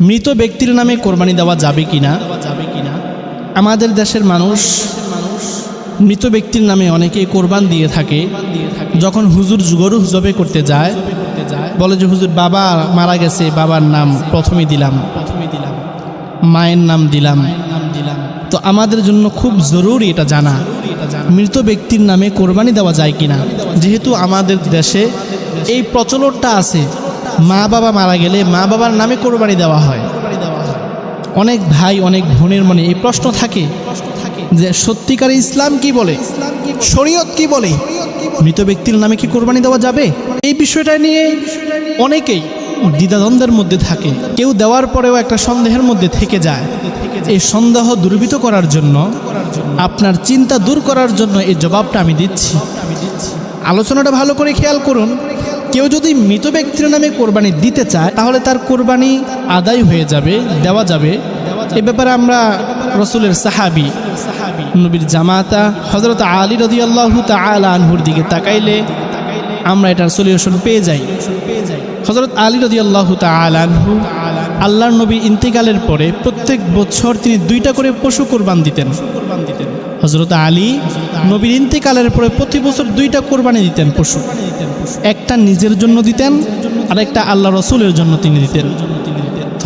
মৃত ব্যক্তির নামে কোরবানি দেওয়া যাবে কিনা? যাবে কিনা আমাদের দেশের মানুষ মৃত ব্যক্তির নামে অনেকে কোরবান দিয়ে থাকে। যখন হুজুর গরু জবে করতে যায়, বলে যে, হুজুর, বাবা মারা গেছে, বাবার নাম প্রথমে দিলাম। প্রথমে দিলাম মায়ের নাম দিলাম নাম দিলাম। তো আমাদের জন্য খুব জরুরি এটা জানা। মৃত ব্যক্তির নামে কোরবানি দেওয়া যায় কিনা? যেহেতু আমাদের দেশে এই প্রচলনটা আছে মা বাবা মারা গেলে মা বাবার নামে কোরবানি দেওয়া হয়। অনেক ভাই, অনেক বোনের মনে এই প্রশ্ন থাকে যে, সত্যিকার ইসলাম কি বলে? শরীয়ত কি বলে? মৃত ব্যক্তির নামে কি কোরবানি দেওয়া যাবে? এই বিষয়টা নিয়ে অনেকেই দ্বিধাদ্বন্দ্বের মধ্যে থাকে। কেউ দেওয়ার পরেও একটা সন্দেহের মধ্যে থেকে যায়। এই সন্দেহ দূরীভূত করার জন্য, আপনার চিন্তা দূর করার জন্য এই জবাবটা আমি দিচ্ছি। আলোচনাটা ভালো করে খেয়াল করুন। কেউ যদি মৃত ব্যক্তির নামে কোরবানি দিতে চায়, তাহলে তার কোরবানি আদায় হয়ে যাবে, দেওয়া যাবে। এ ব্যাপারে আমরা রসুলের সাহাবি, নবীর জামাতা হজরত আলী রদি আল্লাহ আনহুর দিকে তাকাইলে আমরা এটার সলিউশন পেয়ে যাই। হজরত আলী রদি আল্লাহ আনহু, আল্লাহর নবী ইন্তেকালের পরে প্রত্যেক বছর তিনি দুইটা করে পশু কোরবান দিতেন। হজরত আলী নবীর ইন্তেকালের পরে প্রতি বছর দুইটা কোরবানি দিতেন পশু। একটা নিজের জন্য দিতেন আর একটা আল্লাহ রসুলের জন্য তিনি দিতেন।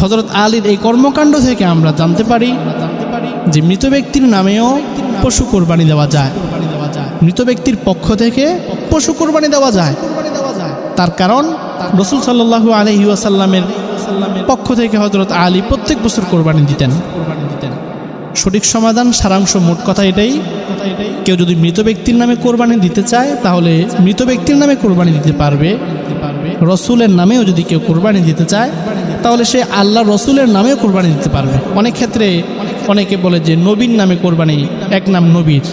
হজরত আলীর এই কর্মকাণ্ড থেকে আমরা জানতে পারি যে মৃত ব্যক্তির নামেও পশু কোরবানি দেওয়া যায়। মৃত ব্যক্তির পক্ষ থেকে পশু কোরবানি দেওয়া যায়। তার কারণ রসুল সাল্লাহু আলহি আসাল্লামের পক্ষ থেকে হজরত আলী প্রত্যেক বছর কোরবানি দিতেন। সঠিক সমাধান, সারাংশ মোট কথা এটাই। কেউ যদি মৃত ব্যক্তির নামে কোরবানি দিতে চায়, তাহলে মৃত ব্যক্তির নামে কোরবানি দিতে পারবে। রসুলের নামেও যদি কেউ কোরবানি দিতে চায়, তাহলে সে আল্লাহ রসুলের নামেও কোরবানি দিতে পারবে। অনেক ক্ষেত্রে অনেকে বলে যে, নবীর নামে কোরবানি এক নাম নবীর।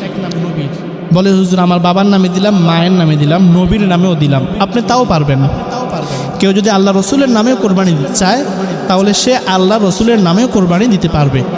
বলে, হুজুর, আমার বাবার নামে দিলাম, মায়ের নামে দিলাম, নবীর নামেও দিলাম। আপনি তাও পারবেন কেউ যদি আল্লাহ রসুলের নামেও কোরবানি দিতে চায়, তাহলে সে আল্লাহ রসুলের নামেও কোরবানি দিতে পারবে।